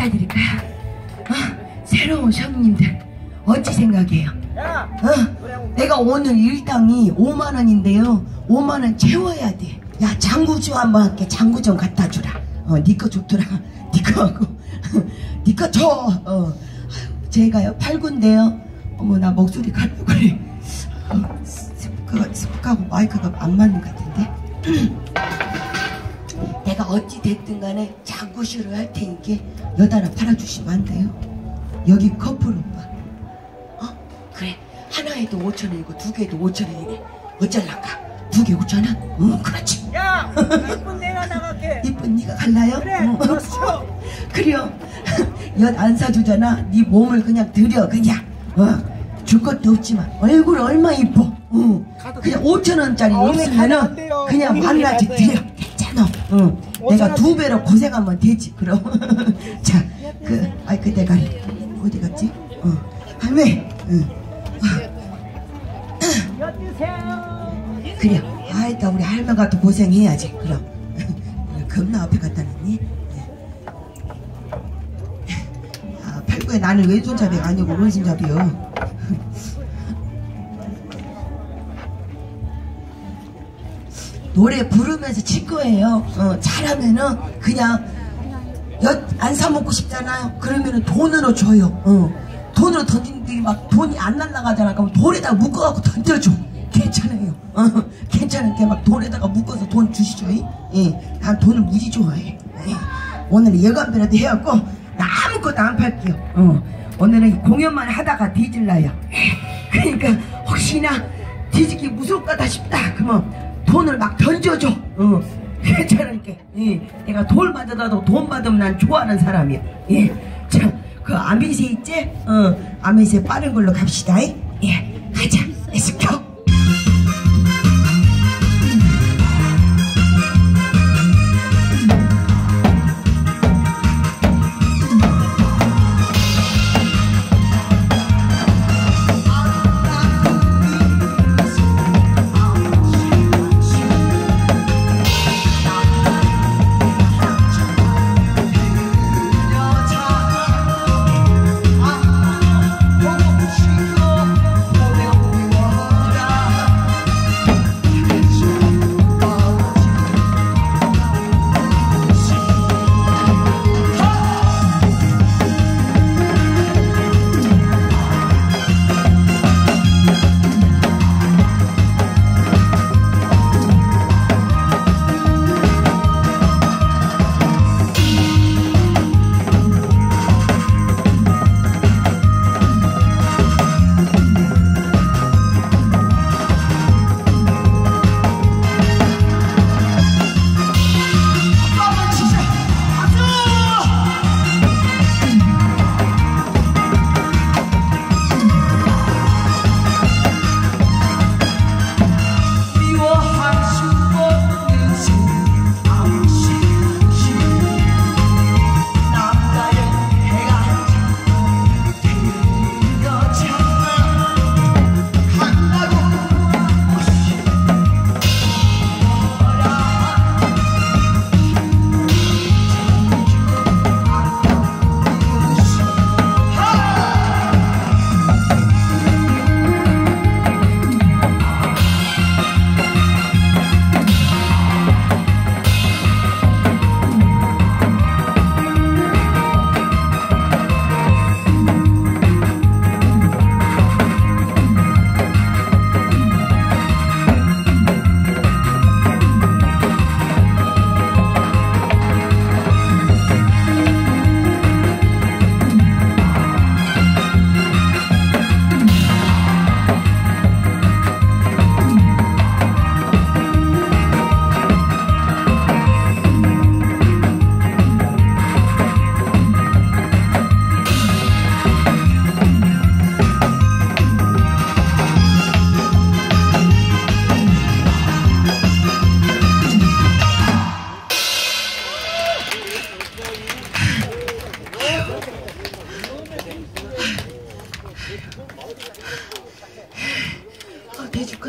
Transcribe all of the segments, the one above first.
갖다 드릴까요? 어? 새로운 손님들 어찌 생각해요? 어? 내가 오늘 일당이 5만 원인데요. 5만 원 채워야 돼. 야 장구주 한번 할게. 장구 좀 갖다 주라. 어, 니거 좋더라. 니거 하고. 니거 줘. 어. 아유, 제가요 팔군데요. 어머 나 목소리 가려고 그래. 어, 스피커, 스피커하고 마이크가 안 맞는 것 같은데. 내가 어찌 됐든 간에 장구쇼를 할 테니까 여다 하나 팔아주시면 안 돼요? 여기 커플 오빠. 어? 그래. 하나에도 5천 원이고 두 개에도 5천 원이네. 어쩔란가? 두개 5천 원? 응, 그렇지. 야, 이쁜 내가 나갈게. 이쁜 네가 갈라요? 그래, 응. 그렇죠. 그래요. 엿안 사주잖아. 네 몸을 그냥 들여 그냥. 어. 줄 것도 없지만 얼굴 얼마 이뻐. 응. 그냥 5천 원짜리 아, 오늘 가면 없으면은 안 돼요. 그냥 만나지. 드려. 괜찮아. 응. 5천 내가. 두 배로 고생하면 되지. 그럼. 자, 그 아이 그 대가리 어디 갔지? 어. 할매. 응. 그래. 아이다 우리 할머니가 더 고생해야지. 그럼. 겁나 앞에 갖다 놨니? 아, 팔구에 나는 왼손잡이가 아니고 오른손잡이요. 노래 부르면서 칠 거예요. 어, 잘하면은 그냥 엿안 사 먹고 싶잖아요. 그러면은 돈으로 줘요. 어. 돈으로 던지는데 막 돈이 안 날라가잖아. 그럼 돌에다 묶어갖고 던져줘. 괜찮아요. 어, 괜찮은데 막 돌에다가 묶어서 돈 주시죠. 예, 난 돈을 무지 좋아해. 예. 오늘은 예감비라도 해갖고 나 아무것도 안 팔게요. 어. 오늘은 공연만 하다가 뒤질라요. 예. 그러니까 혹시나 뒤지기 무섭다 싶다. 그러면 돈을 막 던져줘. 어. 괜찮으니까. 예. 내가 돌 받아도 돈 받으면 난 좋아하는 사람이야. 예. 자, 그 아미세 있지? 어, 아미세 빠른 걸로 갑시다. 예. 가자. Let's go.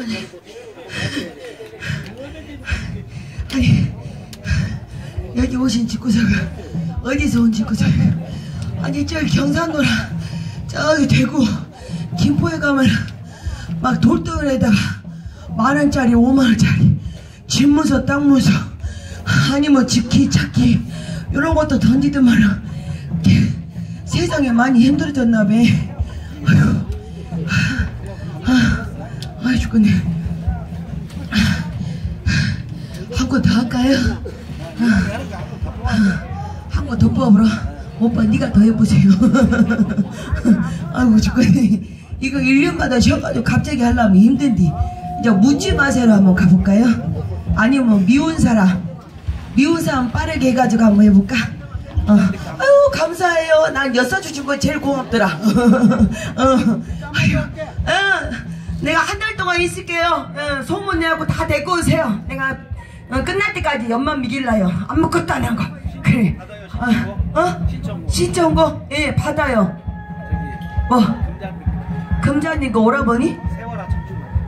아. 아니, 여기 오신 직구자가 어디서 온 직구자가 아니 저기 경상도라 저기 대구 김포에 가면 막 돌덩어리에다가 만원짜리 오만원짜리 집 문서 땅 문서 아니 뭐 집기 찾기 이런 것도 던지더만 세상에 많이 힘들어졌나 봐 아 죽겠네 한번더 할까요? 한번더 뽑아보라 오빠 네가 더 해보세요 아이고 죽겠네 이거 1년마다 쉬어가지고 갑자기 하려면 힘든디 이제 묻지 마세요 한번 가볼까요? 아니면 미운 사람 미운 사람 빠르게 해가지고 한번 해볼까? 어. 아유 감사해요 난 엿사 주신 거 제일 고맙더라 어. 아유 어. 내가 한 달 동안 있을게요 어. 소문 내고 다 데리고 오세요 내가 어, 끝날 때까지 연만 미길라요 아무것도 안 한 거 그래 어? 어? 신청거? 예 받아요 뭐 금자님 그 오라버니?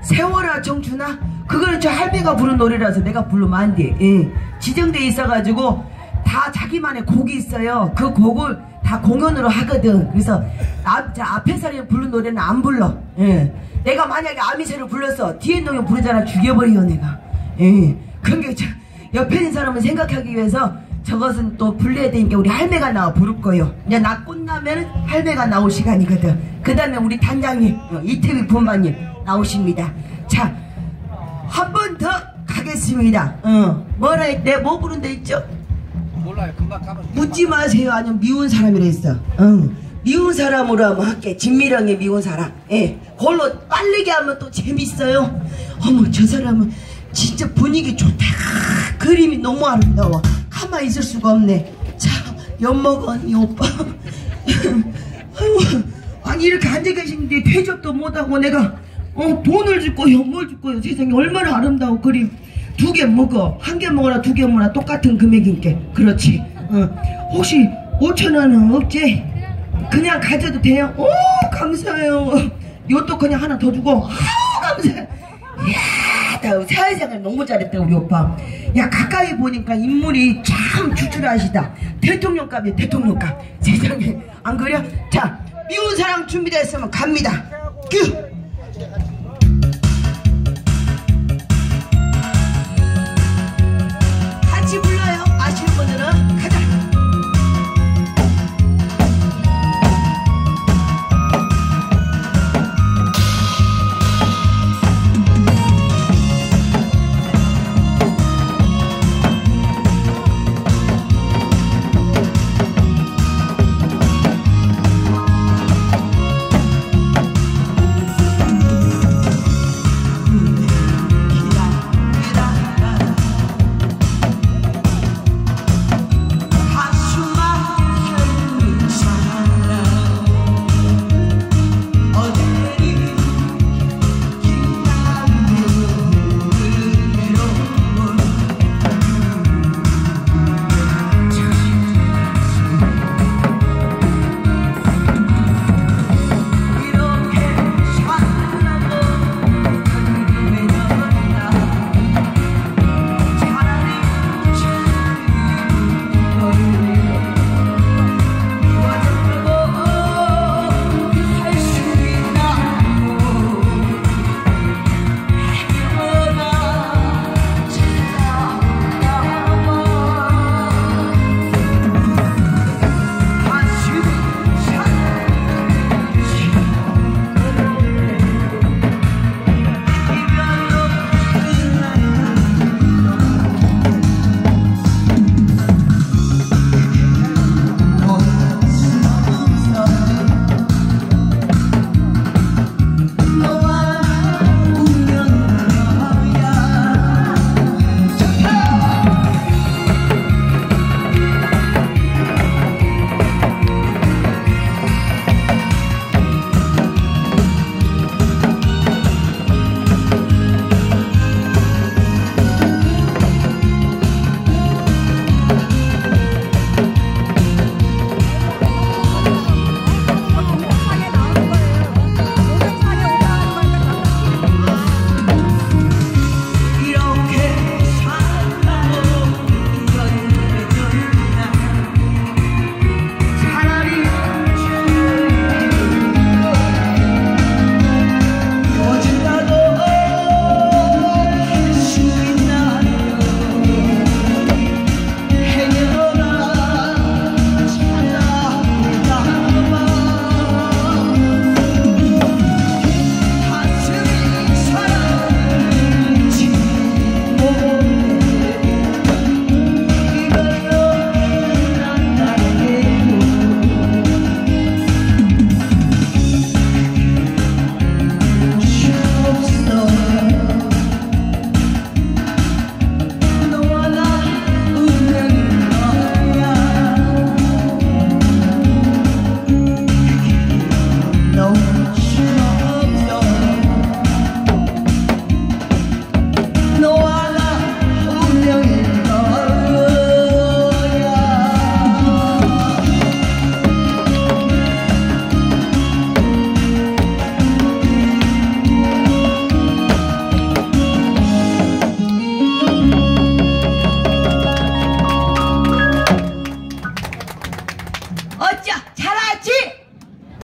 세월아 청춘아 그거는 저 할배가 부른 노래라서 내가 안 돼. 예. 지정돼 있어가지고 다 자기만의 곡이 있어요. 그 곡을 다 공연으로 하거든. 그래서 앞, 자, 앞에 사람이 부른 노래는 안 불러. 예. 내가 만약에 아미새를 불렀어. 뒤에 놈이 부르잖아. 죽여버려 내가. 예. 그러니까 저, 옆에 있는 사람을 생각하기 위해서 저것은 또 불러야 되니까 우리 할매가 나와 부를 거요. 이제 나 끝나면 할매가 나올 시간이거든. 그 다음에 우리 단장님, 어, 이태위 본반님 나오십니다. 자, 한 번 더 가겠습니다. 어, 뭐라 했, 내뭐 부른 데 있죠? 몰라요. 금방 가면. 묻지 마세요. 아니면 미운 사람이라 했어. 응. 미운 사람으로 한번 할게. 진미령의 미운 사람. 예. 그걸로 빠르게 하면 또 재밌어요. 어머, 저 사람은 진짜 분위기 좋다. 그림이 너무 아름다워. 가만히 있을 수가 없네. 자, 엿먹어, 이 오빠. 아니, 이렇게 앉아 계시는데 대접도 못하고 내가, 어, 돈을 줄 거요, 뭘 줄 거요. 세상에 얼마나 아름다워, 그림. 두 개 먹어. 한 개 먹어라, 두 개 먹어라. 똑같은 금액인 게. 그렇지. 어. 혹시 5천 원은 없지? 그냥 가져도 돼요? 오, 감사해요. 요것도 그냥 하나 더 주고. 아우, 감사해. 이야, 나 사회생활 너무 잘했다, 우리 오빠. 야, 가까이 보니까 인물이 참 출출하시다. 대통령감이야, 대통령감. 세상에. 안 그래? 자, 미운 사랑 준비됐으면 갑니다. 큐!